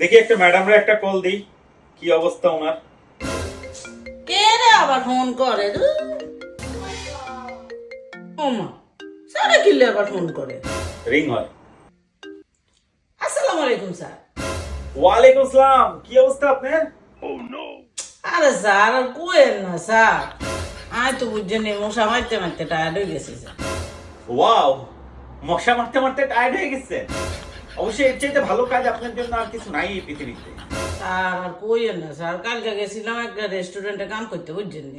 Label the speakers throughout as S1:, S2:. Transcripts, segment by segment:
S1: দেখি একটা ম্যাডামরা একটা কল দিই। কি অবস্থা ওনার?
S2: কে রে আবার ফোন করে ওমা কিনলে আবার ফোন করে।
S1: রিং হয়।
S2: আসসালামু আলাইকুম স্যার।
S1: ওয়ালাইকুম আসসালাম কি অবস্থা আপনার?
S2: আরে স্যার আর কোয়েন না স্যার। আয় তো বুঝছেন মশা মারতে মারতে টায়ার্ড হয়ে গেছি স্যার।
S1: ওয়াও মশা মারতে মারতে টায়ার্ড হয়ে গেছে অবশ্যই এর চাইতে ভালো কাজ আপনার জন্য আর কিছু নাই এই পৃথিবীতে।
S2: স্যার আর কোয়েন না স্যার। কালকে গেছিলাম একটা রেস্টুরেন্টে কাম করতে বুঝছেন নি?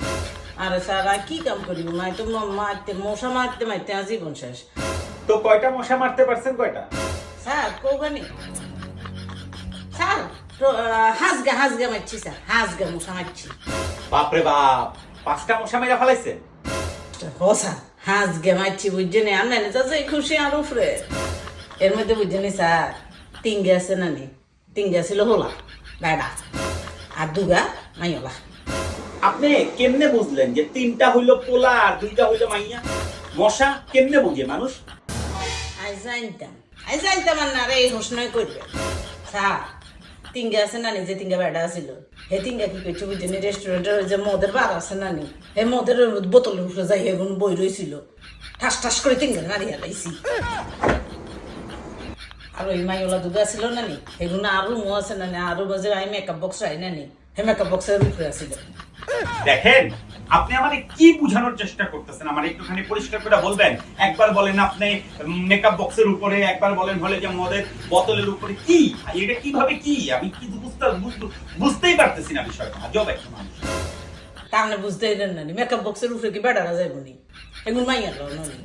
S2: আরে স্যার আর কি কাম করি মাই তো মারতে মশা মারতে মারতে আর জীবন শেষ।
S1: তো কয়টা মশা মারতে পারছেন কয়টা?
S2: স্যার কোগানি স্যার হাঁসগা হাঁসগা মারছি স্যার। হাঁসগা মশা মারছি।
S1: বাপরে বাপ পাঁচটা মশা মেরা ফেলাইছেন?
S2: ও স্যার। হাঁসগা মারছি বুঝছেন চাচ্ছে খুশি আর উফরে এর মধ্যে বুঝছেন স্যার তিনগে আছে নানি তিনগে ছিল হোলা বেড়া আর দুগা মাই মাইওলা
S1: আপনি কেমনে বুঝলেন যে তিনটা হইল পোলা আর দুইটা হইল মাইয়া? মশা কেমনে বুঝে মানুষ?
S2: আই জানতাম আই জানতাম না রে এই হোসনয় করবে। স্যার তিনগে আছে নানি যে তিনগা বেড়া ছিল হে তিনগা কি করছে বুঝছেন রেস্টুরেন্টের ওই যে মদের বার আছে নানি হে মদের বোতলের উপরে যাই এখন বই রইছিল। ঠাস ঠাস করে তিনগা মারি হালাইছি আর ওই মাইওলা দুগা ছিল নানি? এগুলো আরও মো আছে নানি, আরও বাজে আই মেকআপ বক্স রাই নানি। হে মেকআপ বক্সের উপরে আছিল।
S1: দেখেন, আপনি আমারে কি বুঝানোর চেষ্টা করতেছেন? আমার একটুখানি পরিষ্কার করে বলবেন। একবার বলেন আপনি মেকআপ বক্সের উপরে, একবার বলেন হলে যে মদের বোতলের উপরে কি? এটা কীভাবে কি? আমি কি বুঝতে বুঝ- বুঝতেই পারতেছি না বিষয়টা। জব একটা মানুষ
S2: তাহলে বুঝতে এলেন নানি মেকআপ বক্সের উপরে কি বেড়ারা যাইব নি? এগুলো মাইয়ার নানি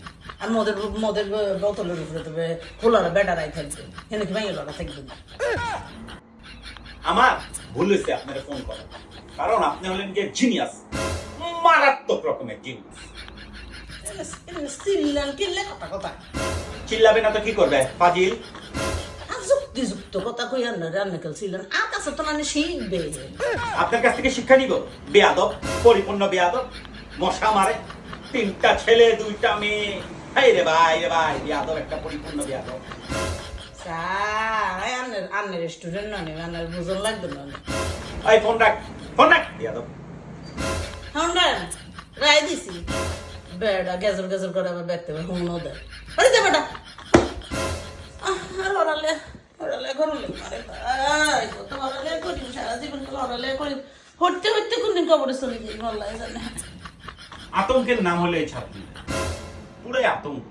S2: আর মদের মদের বোতলের উপরে তবে খোলারা বেড়ারাই থাকবে। এখানে কি মাইয়ার থাকবে না?
S1: আমার ভুল হয়েছে আপনার ফোন করা কারণ আপনি হলেন যে জিনিয়াস মারাত্মক রকমের জিনিয়াস
S2: কথা কথা।
S1: চিল্লাবে না তো কি করবে? ফাজিল
S2: যুক্তিযুক্ত কথা কই আর না রান্না ছিলেন আর কাছে তো মানে শিখবে
S1: আপনার কাছ থেকে শিক্ষা নিব? বেয়াদব পরিপূর্ণ বেয়াদব মশা মারে তিনটা ছেলে দুইটা মেয়ে। হাই রে ভাই রে ভাই বেয়াদব একটা পরিপূর্ণ বেয়াদব।
S2: আন্নের আন্নের রেস্টুরেন্ট না নেবে আন্নের বুঝন লাগবে না
S1: এই ফোন রাখ ফোন রাখ বেয়াদব।
S2: হাউন্ডার রায় দিছি। বেড়া গেজর গেজর করে আবার দেখতে হবে হুম ওদের আরে যা বেটা। আর ওরালে ওরালে করলে ভাই কত ওরালে করি সারা জীবন তো ওরালে করি হটতে হটতে কোনদিন কবরে চলে যাই ভাল্লাই জানে।
S1: আতঙ্কের নাম হলো এই ছাত্রী। পুরাই আতঙ্ক।